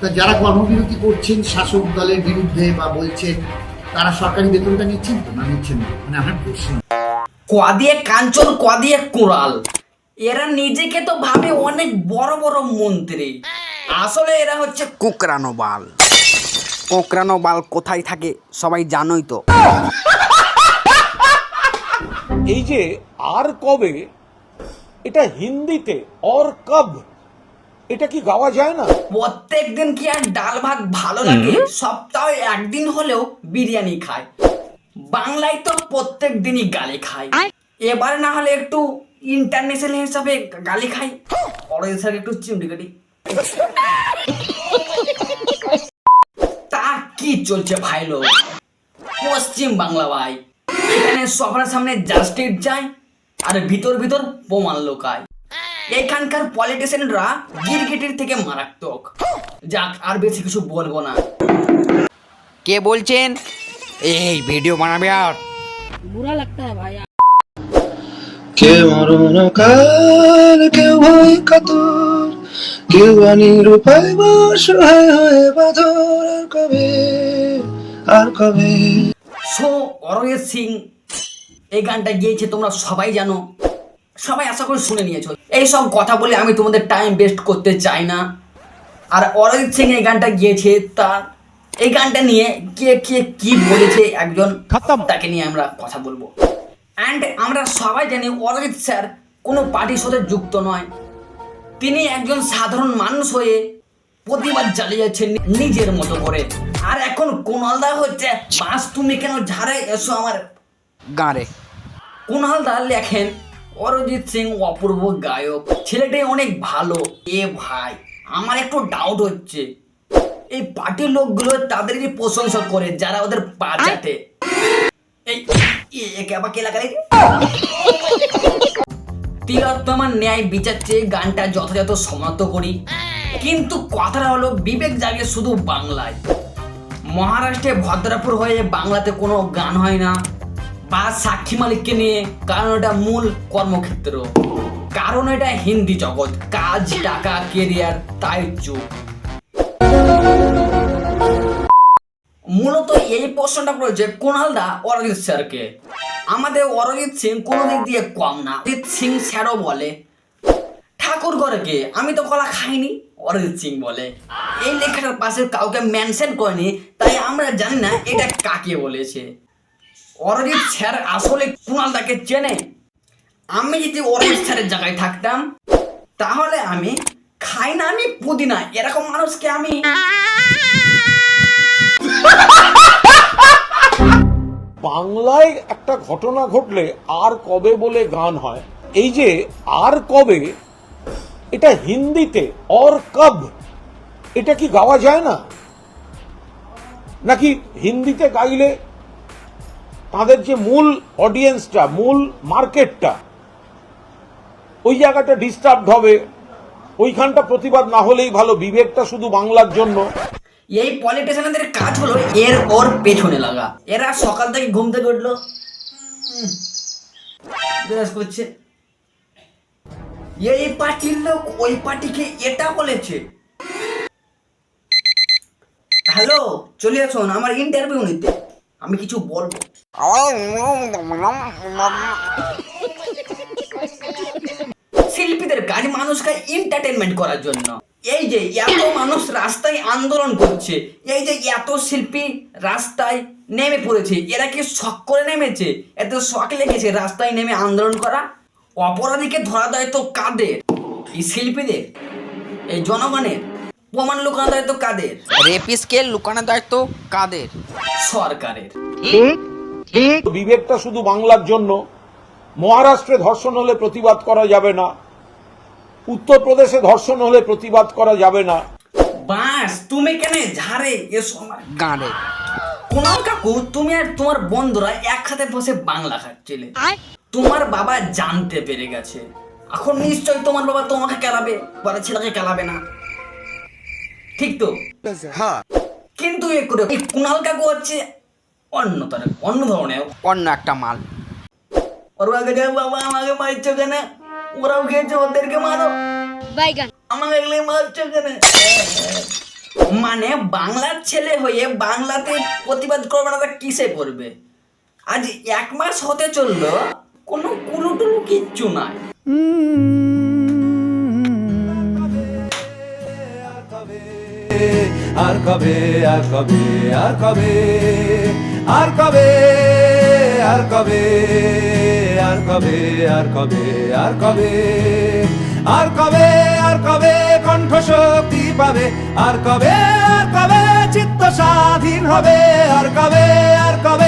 তা যারা কর্মবিরতি করছেন শাসক দলের বিরুদ্ধে বা বলছেন তারা সরকারি বেতনটা নিচ্ছেন তো? না নিচ্ছেন না? মানে আমার প্রশ্ন। কদিয়ে কাঞ্চন কদিয়ে কুড়াল? এরা নিজেকে তো ভাবে অনেক বড় বড় মন্ত্রী। আসলে এরা হচ্ছে কোকরানো বাল। কোকরানো বাল কোথায় থাকে সবাই জানোই তো। এই যে আর কবে? এটা হিন্দিতে অর কব। এটা কি গাওয়া যায় না? প্রত্যেক দিন কি আর ডাল ভাত ভালো লাগে? সপ্তাহে একদিন হলেও বিরিয়ানি খায়। বাংলায় তো প্রত্যেক দিনই গালি খায়। এবার না হলে একটু ইন্টারন্যাশনাল হিসাবে গালি খাই। অরজিৎ স্যার একটু চিমড়ি কাটি। তা কি চলছে ভাই লোক? পশ্চিম বাংলা ভাই। এখানে সবার সামনে জাস্টিস যায় আর ভিতর ভিতর প্রমাণ লোকায় এখানকার পলিটিশিয়ানরা গিরগিটির থেকে মারাত্মক। যাক আর বেশি কিছু বলব না। কে বলছেন? এই ভিডিও বানাবে আর। বুড়া লাগতা হ্যায় ভাই কেউ অরণকাল কেউ কেউ অনিরূপায় কবে আর কবে? সো অরজিৎ সিং এই গানটা গিয়েছে তোমরা সবাই জানো। সবাই আশা করে শুনে নিয়েছো। এই সব কথা বলে আমি তোমাদের টাইম ওয়েস্ট করতে চাই না। আর অরিজিৎ সিং এই গানটা গিয়েছে তার এই গানটা নিয়ে কে কে কি বলেছে একজন তাকে নিয়ে আমরা কথা বলব। অ্যান্ড আমরা সবাই জানি অরিজিৎ স্যার কোনো পার্টির সাথে যুক্ত নয়। তিনি একজন সাধারণ মানুষ হয়ে প্রতিবাদ চালিয়ে যাচ্ছেন নিজের মতো করে। আর এখন কোনালদা হচ্ছে বাস তুমি কেন ঝাড়ে এসো আমার গাঁরে কুণালদা লেখেন অরিজিৎ সিং অপূর্ব গায়ক। ছেলেটি অনেক ভালো। এ ভাই, আমার একটু ডাউট হচ্ছে। এই পার্টির লোকগুলো তাদেরই প্রশংসা করে, যারা ওদের পা এই একে আবার কে লাগালে? তিলোত্তমার ন্যায় বিচার চেয়ে গানটা যথাযথ সমাপ্ত করি। কিন্তু কথাটা হলো, বিবেক জাগে শুধু বাংলায়। মহারাষ্ট্রে ভদ্রাপুর হয়ে বাংলাতে কোনো গান হয় না। বা সাক্ষী মালিককে নিয়ে, কারণ এটা মূল কর্মক্ষেত্র। কারণ এটা হিন্দি জগৎ, কাজ, টাকা কেরিয়ার তাই মূলত এই প্রশ্নটা করেছে কুণালদা অরিজিৎ স্যারকে। আমাদের অরিজিৎ সিং কোনো দিক দিয়ে কম না। অরিজিৎ সিং স্যারও বলে, ঠাকুর ঘরে কে আমি তো কলা খাইনি, অরিজিৎ সিং বলে। এই লেখাটার পাশে কাউকে মেনশন করেনি, তাই আমরা জানি না এটা কাকে বলেছে। অরিজিৎ স্যার আসলে কুণালদাকে চেনে। আমি যদি অরিজিৎ স্যারের জায়গায় থাকতাম, তাহলে আমি খাই না, আমি পুদিনা এরকম মানুষকে আমি। বাংলায় একটা ঘটনা ঘটলে আর কবে বলে গান হয়? এই যে আর কবে, এটা হিন্দিতে অর কব, এটা কি গাওয়া যায় না? নাকি হিন্দিতে গাইলে তাদের যে মূল অডিয়েন্সটা মূল মার্কেটটা ওই জায়গাটা ডিস্টার্ব হবে। ওইখানটা প্রতিবাদ না হলেই ভালো বিবেকটা শুধু বাংলার জন্য। এই পলিটিশিয়ানদের কাজ হলো এর ওর পেছনে লাগা। এরা সকাল থেকে ঘুম থেকে উঠল। করছে। এই পার্টির লোক ওই পার্টিকে এটা বলেছে। হ্যালো, চলে আসুন আমার ইন্টারভিউ নিতে। আমি কিছু বলব। শিল্পীদের কাজ মানুষকে এন্টারটেনমেন্ট করার জন্য। এই যে এত মানুষ রাস্তায় আন্দোলন করছে, এই যে এত শিল্পী রাস্তায় নেমে পড়েছে, এরা কি শখ করে নেমেছে? এত শখ লেগেছে রাস্তায় নেমে আন্দোলন করা? অপরাধীকে ধরা দেয় তো কাদের? এই শিল্পীদের? এই জনগণের? প্রমাণ লুকানো দায়িত্ব কাদের? রেপিসকে লুকানো দায়িত্ব কাদের? সরকারের। বিবেকটা শুধু বাংলার জন্য। মহারাষ্ট্রে ধর্ষণ হলে প্রতিবাদ করা যাবে না। উত্তরপ্রদেশে ধর্ষণ হলে প্রতিবাদ করা যাবে না। বাস তুমি কেন ঝাড়ে? এসো আমার। গাঁরে কুণাল কাকু তুমি আর তোমার বন্ধুরা একসাথে বসে বাংলা খাচ্ছিলে। তোমার বাবা জানতে পেরে গেছে। এখন নিশ্চয়ই তোমার বাবা তোমাকে কেলাবে বলে ছেলেকে কেলাবে না। ঠিক তো? হ্যাঁ। কিন্তু এ করে এই কাকু হচ্ছে অন্য তার অন্য ধরনের। অন্য একটা মাল। ওর আগে যে বাবা আমাকে মারছো কেন? ওরাও খেয়েছে ওদেরকে মারো। আমাকে এগুলো মারছো কেন? মানে বাংলার ছেলে হয়ে বাংলাতে প্রতিবাদ করবে না কিসে করবে? আজ এক মাস হতে চলল কোনো কুলুটুলু কিচ্ছু নাই। আর কবে আর কবে আর কবে আর কবে আর কবে আর কবে আর কবে আর কবে আর কবে আর কবে কণ্ঠ শক্তি পাবে আর কবে আর কবে চিত্ত স্বাধীন হবে আর কবে আর কবে